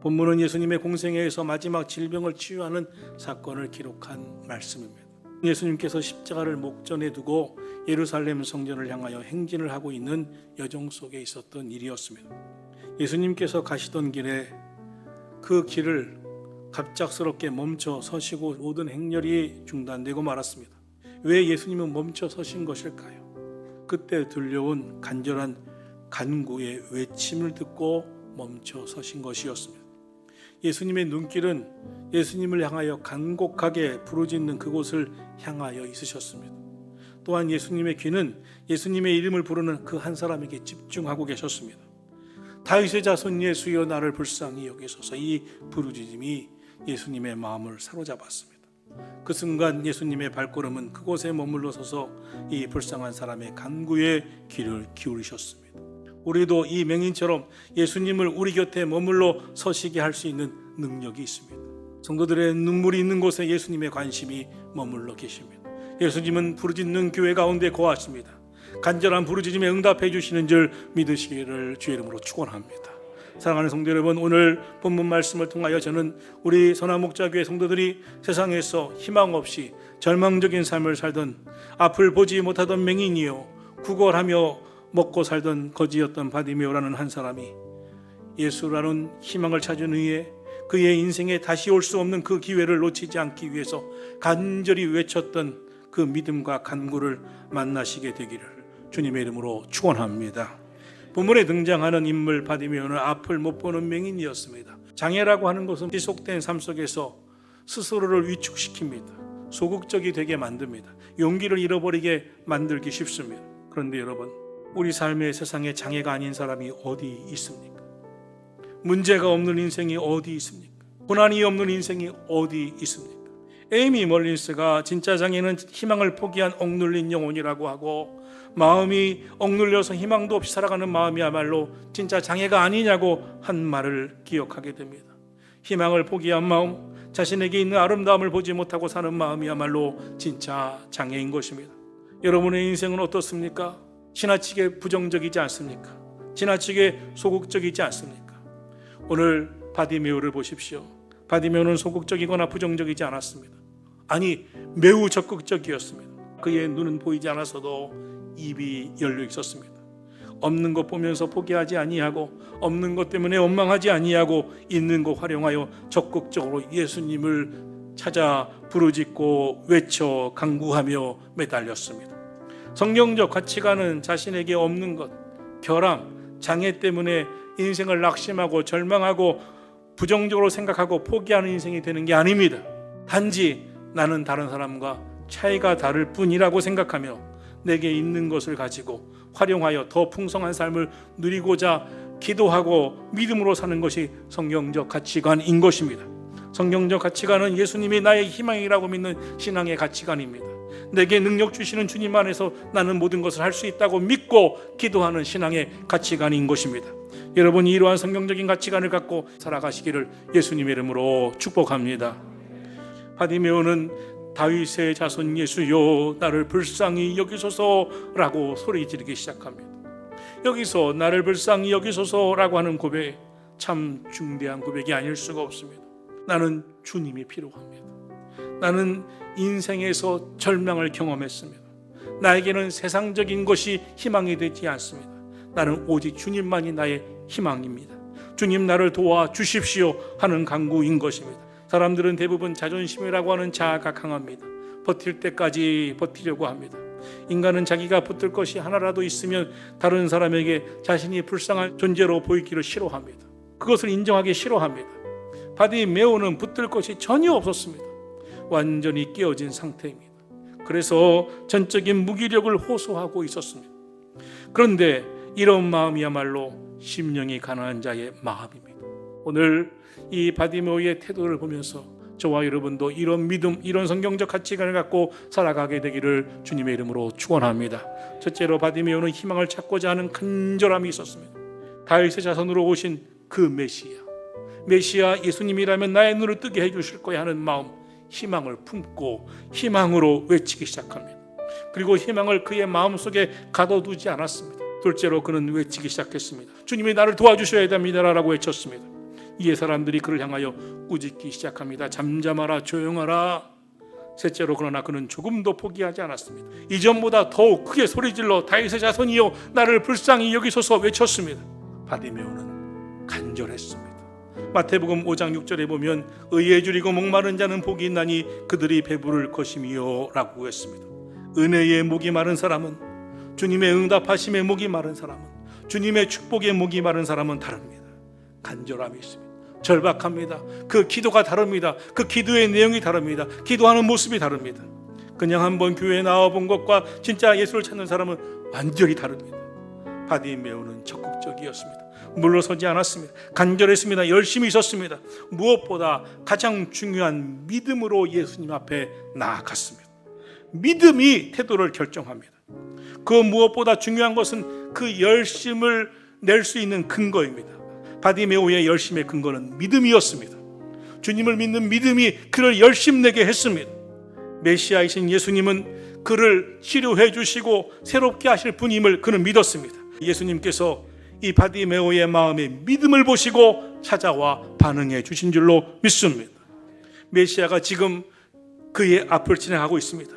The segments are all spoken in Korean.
본문은 예수님의 공생애에서 마지막 질병을 치유하는 사건을 기록한 말씀입니다. 예수님께서 십자가를 목전에 두고 예루살렘 성전을 향하여 행진을 하고 있는 여정 속에 있었던 일이었습니다. 예수님께서 가시던 길에 그 길을 갑작스럽게 멈춰 서시고 모든 행렬이 중단되고 말았습니다. 왜 예수님은 멈춰 서신 것일까요? 그때 들려온 간절한 간구의 외침을 듣고 멈춰 서신 것이었습니다. 예수님의 눈길은 예수님을 향하여 간곡하게 부르짖는 그곳을 향하여 있으셨습니다. 또한 예수님의 귀는 예수님의 이름을 부르는 그 한 사람에게 집중하고 계셨습니다. 다윗의 자손 예수여 나를 불쌍히 여기소서 이 부르짖음이 예수님의 마음을 사로잡았습니다. 그 순간 예수님의 발걸음은 그곳에 머물러 서서 이 불쌍한 사람의 간구에 귀를 기울이셨습니다. 우리도 이 맹인처럼 예수님을 우리 곁에 머물러 서시게 할 수 있는 능력이 있습니다. 성도들의 눈물이 있는 곳에 예수님의 관심이 머물러 계십니다. 예수님은 부르짖는 교회 가운데 거하십니다. 간절한 부르짖음에 응답해 주시는 줄 믿으시기를 주의 이름으로 축원합니다. 사랑하는 성도 여러분, 오늘 본문 말씀을 통하여 저는 우리 선화목자교회 성도들이 세상에서 희망 없이 절망적인 삶을 살던 앞을 보지 못하던 맹인이요 구걸하며 먹고 살던 거지였던 바디메오라는 한 사람이 예수라는 희망을 찾은 후에 그의 인생에 다시 올 수 없는 그 기회를 놓치지 않기 위해서 간절히 외쳤던 그 믿음과 간구를 만나시게 되기를 주님의 이름으로 축원합니다. 본문에 등장하는 인물 바디메오는 앞을 못 보는 맹인이었습니다. 장애라고 하는 것은 지속된 삶 속에서 스스로를 위축시킵니다. 소극적이 되게 만듭니다. 용기를 잃어버리게 만들기 쉽습니다. 그런데 여러분, 우리 삶의 세상에 장애가 아닌 사람이 어디 있습니까? 문제가 없는 인생이 어디 있습니까? 고난이 없는 인생이 어디 있습니까? 에이미 멀린스가 진짜 장애는 희망을 포기한 억눌린 영혼이라고 하고 마음이 억눌려서 희망도 없이 살아가는 마음이야말로 진짜 장애가 아니냐고 한 말을 기억하게 됩니다. 희망을 포기한 마음, 자신에게 있는 아름다움을 보지 못하고 사는 마음이야말로 진짜 장애인 것입니다. 여러분의 인생은 어떻습니까? 지나치게 부정적이지 않습니까? 지나치게 소극적이지 않습니까? 오늘 바디메오를 보십시오. 바디메오는 소극적이거나 부정적이지 않았습니다. 아니 매우 적극적이었습니다. 그의 눈은 보이지 않았어도 입이 열려 있었습니다. 없는 것 보면서 포기하지 아니하고 없는 것 때문에 원망하지 아니하고 있는 것 활용하여 적극적으로 예수님을 찾아 부르짖고 외쳐 강구하며 매달렸습니다. 성경적 가치관은 자신에게 없는 것, 결함, 장애 때문에 인생을 낙심하고 절망하고 부정적으로 생각하고 포기하는 인생이 되는 게 아닙니다. 단지 나는 다른 사람과 차이가 다를 뿐이라고 생각하며 내게 있는 것을 가지고 활용하여 더 풍성한 삶을 누리고자 기도하고 믿음으로 사는 것이 성경적 가치관인 것입니다. 성경적 가치관은 예수님이 나의 희망이라고 믿는 신앙의 가치관입니다. 내게 능력 주시는 주님 안에서 나는 모든 것을 할 수 있다고 믿고 기도하는 신앙의 가치관인 것입니다. 여러분이 이러한 성경적인 가치관을 갖고 살아가시기를 예수님의 이름으로 축복합니다. 바디메오는 다윗의 자손 예수여 나를 불쌍히 여기소서라고 소리 지르기 시작합니다. 여기서 나를 불쌍히 여기소서라고 하는 고백 참 중대한 고백이 아닐 수가 없습니다. 나는 주님이 필요합니다. 나는 인생에서 절망을 경험했습니다. 나에게는 세상적인 것이 희망이 되지 않습니다. 나는 오직 주님만이 나의 희망입니다. 주님 나를 도와 주십시오 하는 강구인 것입니다. 사람들은 대부분 자존심이라고 하는 자아가 강합니다. 버틸 때까지 버티려고 합니다. 인간은 자기가 붙들 것이 하나라도 있으면 다른 사람에게 자신이 불쌍한 존재로 보이기를 싫어합니다. 그것을 인정하기 싫어합니다. 바디 메오는 붙들 것이 전혀 없었습니다. 완전히 깨어진 상태입니다. 그래서 전적인 무기력을 호소하고 있었습니다. 그런데 이런 마음이야말로 심령이 가난한 자의 마음입니다. 오늘 이 바디메오의 태도를 보면서 저와 여러분도 이런 믿음, 이런 성경적 가치관을 갖고 살아가게 되기를 주님의 이름으로 축원합니다. 첫째로 바디메오는 희망을 찾고자 하는 간절함이 있었습니다. 다윗의 자손으로 오신 그 메시아, 메시아 예수님이라면 나의 눈을 뜨게 해주실 거야 하는 마음, 희망을 품고 희망으로 외치기 시작합니다. 그리고 희망을 그의 마음 속에 가둬두지 않았습니다. 둘째로 그는 외치기 시작했습니다. 주님이 나를 도와주셔야 됩니다라고 외쳤습니다. 이에 사람들이 그를 향하여 꾸짖기 시작합니다. 잠잠하라 조용하라. 셋째로 그러나 그는 조금도 포기하지 않았습니다. 이전보다 더욱 크게 소리질러 다윗의 자손이여 나를 불쌍히 여기소서 외쳤습니다. 바디메오는 간절했습니다. 마태복음 5장 6절에 보면 의에 줄이고 목마른 자는 복이 있나니 그들이 배부를 것임이요라고 했습니다. 은혜의 목이 마른 사람은 주님의 응답하심의 목이 마른 사람은 주님의 축복의 목이 마른 사람은 다릅니다. 간절함이 있습니다. 절박합니다. 그 기도가 다릅니다. 그 기도의 내용이 다릅니다. 기도하는 모습이 다릅니다. 그냥 한번 교회에 나와 본 것과 진짜 예수를 찾는 사람은 완전히 다릅니다. 바디 메오는 적극적이었습니다. 물러서지 않았습니다. 간절했습니다. 열심히 있었습니다. 무엇보다 가장 중요한 믿음으로 예수님 앞에 나아갔습니다. 믿음이 태도를 결정합니다. 그 무엇보다 중요한 것은 그 열심을 낼 수 있는 근거입니다. 바디메오의 열심의 근거는 믿음이었습니다. 주님을 믿는 믿음이 그를 열심 내게 했습니다. 메시아이신 예수님은 그를 치료해 주시고 새롭게 하실 분임을 그는 믿었습니다. 예수님께서 이 바디메오의 마음의 믿음을 보시고 찾아와 반응해 주신 줄로 믿습니다. 메시아가 지금 그의 앞을 진행하고 있습니다.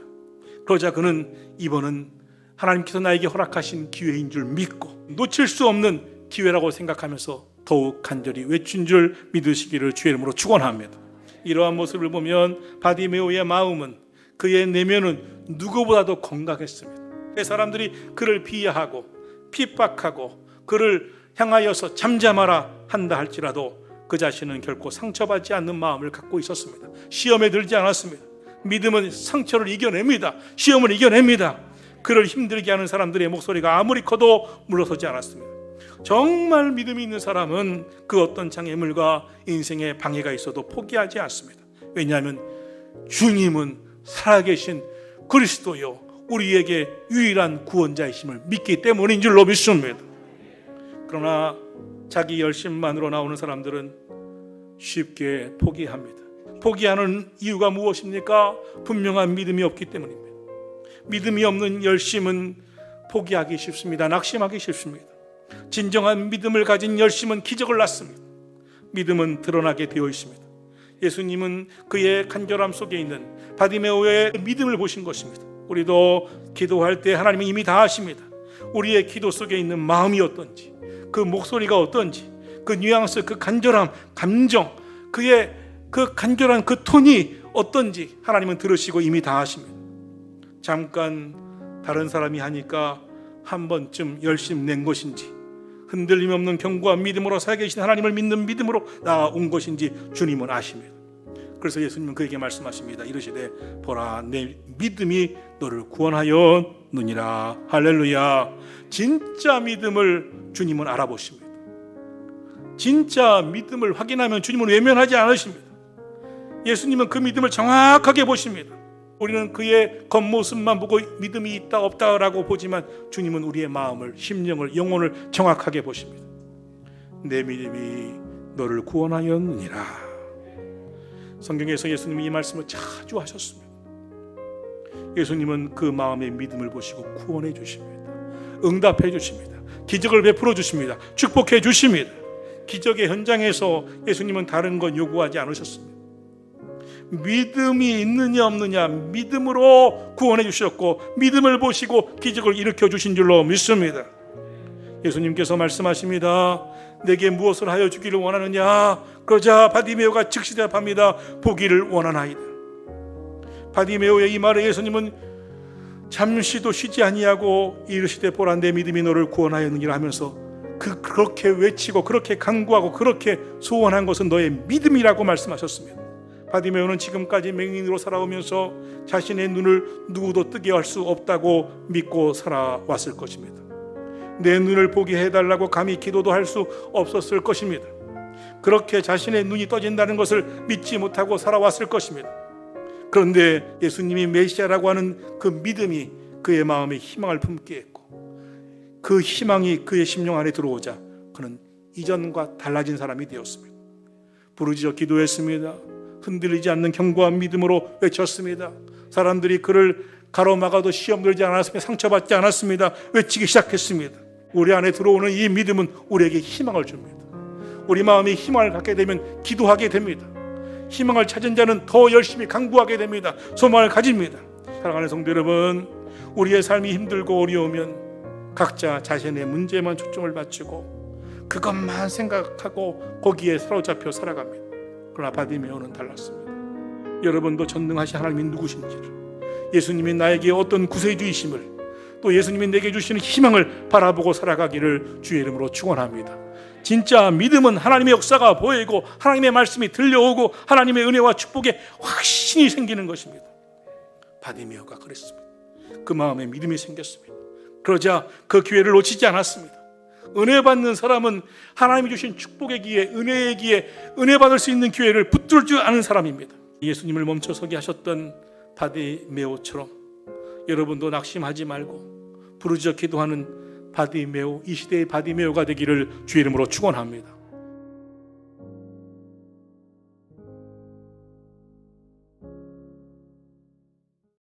그러자 그는 이번은 하나님께서 나에게 허락하신 기회인 줄 믿고 놓칠 수 없는 기회라고 생각하면서 더욱 간절히 외친 줄 믿으시기를 주의 이름으로 축원합니다. 이러한 모습을 보면 바디메오의 마음은 그의 내면은 누구보다도 건강했습니다. 그 사람들이 그를 비하하고 핍박하고 그를 향하여서 잠잠하라 한다 할지라도 그 자신은 결코 상처받지 않는 마음을 갖고 있었습니다. 시험에 들지 않았습니다. 믿음은 상처를 이겨냅니다. 시험을 이겨냅니다. 그를 힘들게 하는 사람들의 목소리가 아무리 커도 물러서지 않았습니다. 정말 믿음이 있는 사람은 그 어떤 장애물과 인생에 방해가 있어도 포기하지 않습니다. 왜냐하면 주님은 살아계신 그리스도요 우리에게 유일한 구원자이심을 믿기 때문인 줄로 믿습니다. 그러나 자기 열심만으로 나오는 사람들은 쉽게 포기합니다. 포기하는 이유가 무엇입니까? 분명한 믿음이 없기 때문입니다. 믿음이 없는 열심은 포기하기 쉽습니다. 낙심하기 쉽습니다. 진정한 믿음을 가진 열심은 기적을 낳습니다. 믿음은 드러나게 되어 있습니다. 예수님은 그의 간절함 속에 있는 바디메오의 믿음을 보신 것입니다. 우리도 기도할 때 하나님은 이미 다 아십니다. 우리의 기도 속에 있는 마음이 어떤지, 그 목소리가 어떤지, 그 뉘앙스, 그 간절함, 감정, 그의 그 간절한 그 톤이 어떤지 하나님은 들으시고 이미 다 아십니다. 잠깐 다른 사람이 하니까 한 번쯤 열심 낸 것인지 흔들림 없는 경고와 믿음으로 살아계신 하나님을 믿는 믿음으로 나온 것인지 주님은 아십니다. 그래서 예수님은 그에게 말씀하십니다. 이르시되 보라 내 믿음이 너를 구원하였느니라 할렐루야. 진짜 믿음을 주님은 알아보십니다. 진짜 믿음을 확인하면 주님은 외면하지 않으십니다. 예수님은 그 믿음을 정확하게 보십니다. 우리는 그의 겉모습만 보고 믿음이 있다 없다라고 보지만 주님은 우리의 마음을 심령을 영혼을 정확하게 보십니다. 내 믿음이 너를 구원하였느니라. 성경에서 예수님이 이 말씀을 자주 하셨습니다. 예수님은 그 마음의 믿음을 보시고 구원해 주십니다. 응답해 주십니다. 기적을 베풀어 주십니다. 축복해 주십니다. 기적의 현장에서 예수님은 다른 건 요구하지 않으셨습니다. 믿음이 있느냐 없느냐 믿음으로 구원해 주셨고 믿음을 보시고 기적을 일으켜 주신 줄로 믿습니다. 예수님께서 말씀하십니다. 내게 무엇을 하여 주기를 원하느냐? 그러자 바디메오가 즉시 대답합니다. 보기를 원하나이다. 바디메오의 이 말에 예수님은 잠시도 쉬지 아니하고 이르시되 보라 내 믿음이 너를 구원하였느니라 하면서 그 그렇게 외치고 그렇게 간구하고 그렇게 소원한 것은 너의 믿음이라고 말씀하셨습니다. 바디메오는 지금까지 맹인으로 살아오면서 자신의 눈을 누구도 뜨게 할 수 없다고 믿고 살아왔을 것입니다. 내 눈을 보게 해달라고 감히 기도도 할 수 없었을 것입니다. 그렇게 자신의 눈이 떠진다는 것을 믿지 못하고 살아왔을 것입니다. 그런데 예수님이 메시아라고 하는 그 믿음이 그의 마음에 희망을 품게 했고 그 희망이 그의 심령 안에 들어오자 그는 이전과 달라진 사람이 되었습니다. 부르짖어 기도했습니다. 흔들리지 않는 견고한 믿음으로 외쳤습니다. 사람들이 그를 가로막아도 시험 들지 않았으며 상처받지 않았습니다. 외치기 시작했습니다. 우리 안에 들어오는 이 믿음은 우리에게 희망을 줍니다. 우리 마음이 희망을 갖게 되면 기도하게 됩니다. 희망을 찾은 자는 더 열심히 강구하게 됩니다. 소망을 가집니다. 사랑하는 성도 여러분, 우리의 삶이 힘들고 어려우면 각자 자신의 문제만 초점을 맞추고 그것만 생각하고 거기에 사로잡혀 살아갑니다. 그러나 바디메오는 달랐습니다. 여러분도 전능하신 하나님이 누구신지를 예수님이 나에게 어떤 구세주이심을 또 예수님이 내게 주시는 희망을 바라보고 살아가기를 주의 이름으로 축원합니다. 진짜 믿음은 하나님의 역사가 보이고 하나님의 말씀이 들려오고 하나님의 은혜와 축복에 확신이 생기는 것입니다. 바디메오가 그랬습니다. 그 마음에 믿음이 생겼습니다. 그러자 그 기회를 놓치지 않았습니다. 은혜 받는 사람은 하나님이 주신 축복의 기회, 은혜의 기회, 은혜 받을 수 있는 기회를 붙들 줄 아는 사람입니다. 예수님을 멈춰서게 하셨던 바디메오처럼 여러분도 낙심하지 말고 부르짖어 기도하는 바디메오 이 시대의 바디메오가 되기를 주의 이름으로 축원합니다.